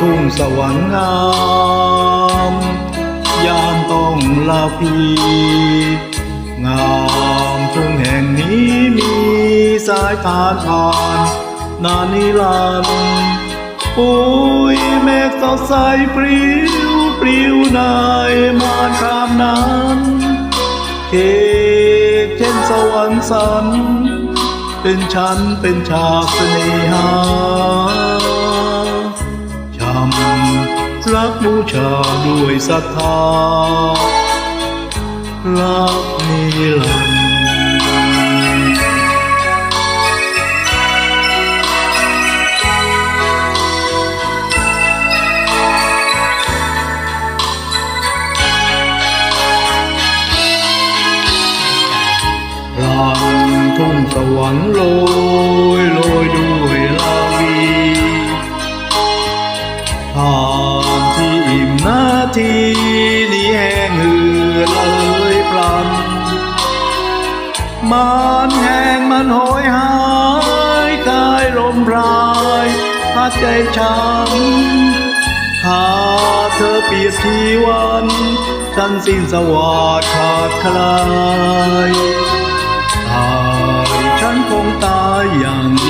ทุ่งสวรรค์งาม ยามต้องลาพีงามทุ่งแห่งนี้มีสายทานผ่านนานนิรันต์ปุยเมฆสดใสปลิวปลิวนายมาครามนั้นเค้กเช่นสวรรค์สันเป็นฉันเป็นฉากเสน่หาำรักบูชาด้วยศรัทธา ทีนี้แห้งเหือดเลยพลันมันแห้งมันโหยหายกายลมพรายหัดใจช้ำถ้าเธอเปียบทีวันฉันสิ้นสวัสดขาดคลายตายฉันคงตายอย่าง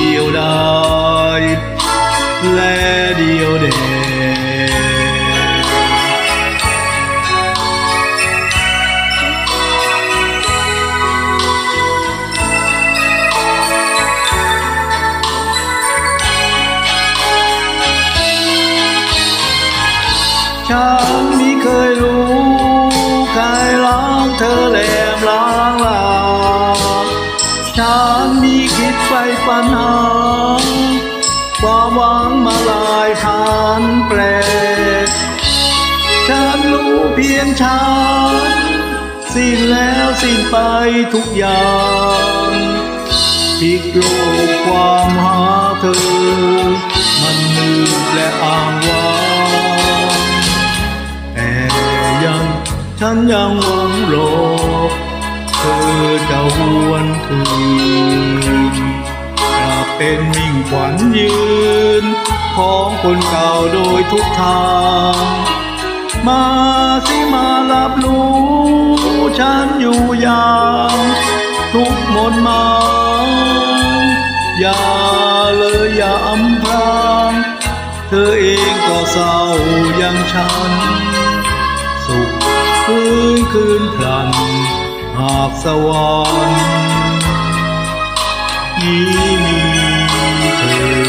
ฉันไม่เคยรู้ใครล้างเธอแหลมล้างลาฉันมีคิดไปปัญหาความหวังมาลายผ่านแปรฉันรู้เพียงฉันสิ้นแล้วสิ้นไปทุกอย่างพิกโลกความหาเธอ มันมืดและอ้างว้าง ฉันยังหวังรอเธอจะหวนคืนจะเป็นมิ่งขวัญยืน ของคนเก่าโดยทุกทาง มาสิมารับรู้ฉันอยู่อย่างทุกหมดมาอย่าเลยอย่าอำพรางเธอเองก็เศร้าอย่างฉัน คืนพลัน หากสวรรค์นี้มีเธอ